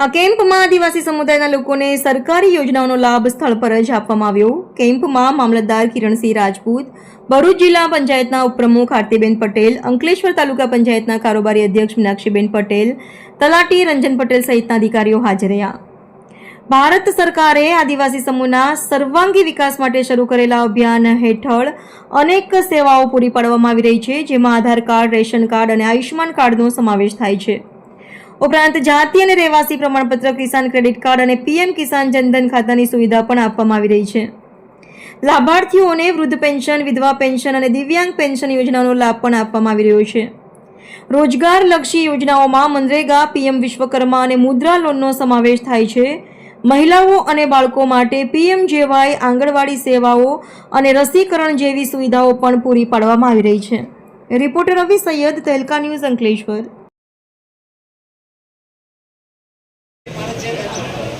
આ કેમ્પમાં આદિવાસી સમુદાયના લોકોને સરકારી યોજનાઓનો લાભ સ્થળ પર જ આપવામાં આવ્યો. કેમ્પમાં મામલતદાર કિરણસિંહ રાજપૂત, ભરૂચ જિલ્લા પંચાયતના ઉપપ્રમુખ આરતીબેન પટેલ, અંકલેશ્વર તાલુકા પંચાયતના કારોબારી અધ્યક્ષ મીનાક્ષીબેન પટેલ, તલાટી રંજન પટેલ સહિતના અધિકારીઓ હાજર રહ્યા. ભારત સરકારે આદિવાસી સમૂહના સર્વાંગી વિકાસ માટે શરૂ કરેલા અભિયાન હેઠળ અનેક સેવાઓ પૂરી પાડવામાં આવી રહી છે, જેમાં આધાર કાર્ડ, રેશન કાર્ડ અને આયુષ્યમાન કાર્ડનો સમાવેશ થાય છે. ઉપરાંત જાતિ અને રહેવાસી પ્રમાણપત્ર, કિસાન ક્રેડિટ કાર્ડ અને પીએમ કિસાન જનધન ખાતાની સુવિધા પણ આપવામાં આવી રહી છે. લાભાર્થીઓને વૃદ્ધ પેન્શન, વિધવા પેન્શન અને દિવ્યાંગ પેન્શન યોજનાનો લાભ પણ આપવામાં આવી રહ્યો છે. રોજગારલક્ષી યોજનાઓમાં મનરેગા, પીએમ વિશ્વકર્મા અને મુદ્રા લોનનો સમાવેશ થાય છે. મહિલાઓ અને બાળકો માટે પીએમ જેવાય આંગણવાડી સેવાઓ અને રસીકરણ જેવી સુવિધાઓ પણ પૂરી પાડવામાં આવી રહી છે. Reporter Ravi Syed, Tehelka news Ankleshwar.